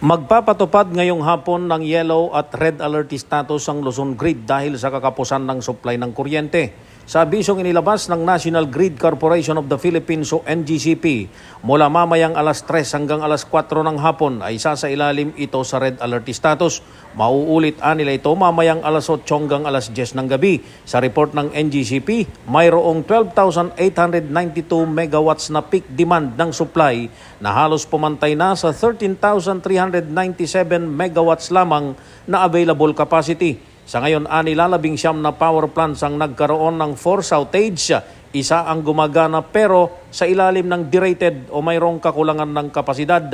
Magpapatupad ngayong hapon ng yellow at red alert status ang Luzon Grid dahil sa kakapusan ng supply ng kuryente. Sa abisong inilabas ng National Grid Corporation of the Philippines o NGCP, mula mamayang alas 3 hanggang alas 4 ng hapon ay sasailalim ito sa red alert status. Mauulit nila ito mamayang alas 8 hanggang alas 10 ng gabi. Sa report ng NGCP, mayroong 12,892 megawatts na peak demand ng supply na halos pumantay na sa 13,397 megawatts lamang na available capacity. Sa ngayon, ani lalabing siyam na power plants ang nagkaroon ng force outage. Isa ang gumagana pero sa ilalim ng derated o mayroong kakulangan ng kapasidad.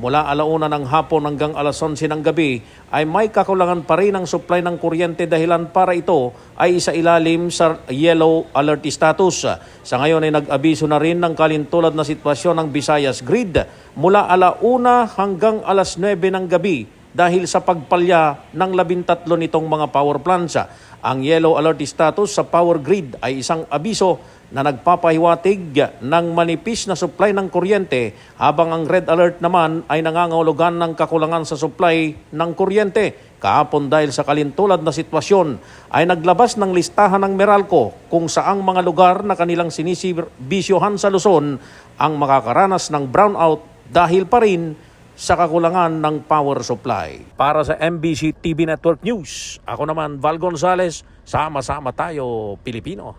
Mula alauna ng hapon hanggang alas 11 ng gabi ay may kakulangan pa rin ang supply ng kuryente dahilan para ito ay isa ilalim sa yellow alert status. Sa ngayon ay nag-abiso na rin ng kalintulad na sitwasyon ng Visayas Grid mula alauna hanggang alas 9 ng gabi dahil sa pagpalya ng labintatlo nitong mga power plants. Ang yellow alert status sa power grid ay isang abiso na nagpapahiwatig ng manipis na supply ng kuryente habang ang red alert naman ay nangangahulugan ng kakulangan sa supply ng kuryente. Kahapon dahil sa kalintulad na sitwasyon ay naglabas ng listahan ng Meralco kung saang mga lugar na kanilang sinisibisyohan sa Luzon ang makakaranas ng brownout dahil pa rin sa kakulangan ng power supply. Para sa MBC TV Network News, ako naman Val Gonzales, sama-sama tayo Pilipino.